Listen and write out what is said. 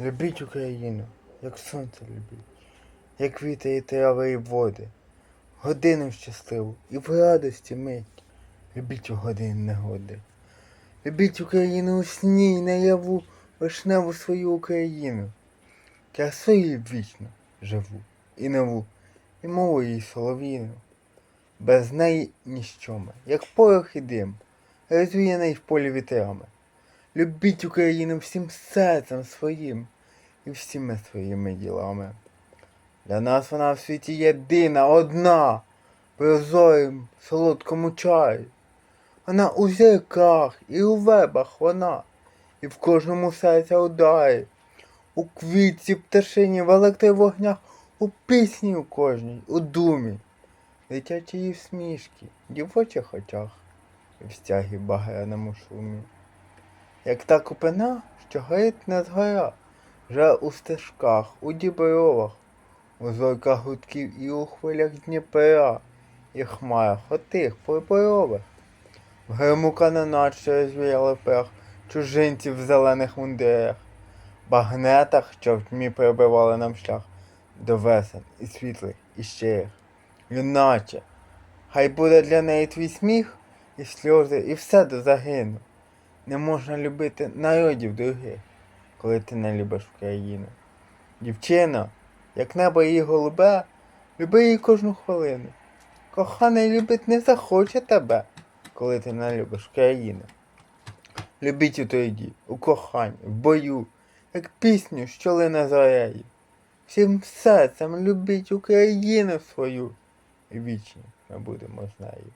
Любіть Україну, як сонце любіть, як квіти і трави і води. Годину щасливу і в радості мить. Любіть у годин негоди. Любіть Україну у сні і наяву вишневу свою Україну. Красою вічно живу і нову, і мову її солов'їну. Без неї ніщо ми, як порох і дим, розвіяний в полі вітрами. Любіть Україну всім серцем своїм і всіми своїми ділами. Для нас вона в світі єдина, одна, прозорим солодкому чаю. Вона у зірках і у вербах вона, і в кожному серці ударі, у квітці пташині, в електровогнях, у пісні у кожній, у думі, дитячої всмішки, дівочих очах і в стягі багряному шумі. Як та купина, що горить не згора, вже у стежках, у дібровах, у зорках гудків і у хвилях Дніпра, і хмарах отих пурпурових. В гриму канонат, що розвіяли прах чужинців в зелених мундирах, багнетах, що в тьмі пробивали нам шлях до весен і світлих, і щирих. Юначе, хай буде для неї твій сміх, і сльози, і все до загину. Не можна любити народів других, коли ти не любиш Україну. Дівчина, як небо її голубе, люби її кожну хвилину. Коханий любить не захоче тебе, коли ти не любиш країну. Любіть у тоді, у коханні, в бою, як пісню, що лине зорею. Всім серцем любіть Україну свою, і вічно ми будемо з нею.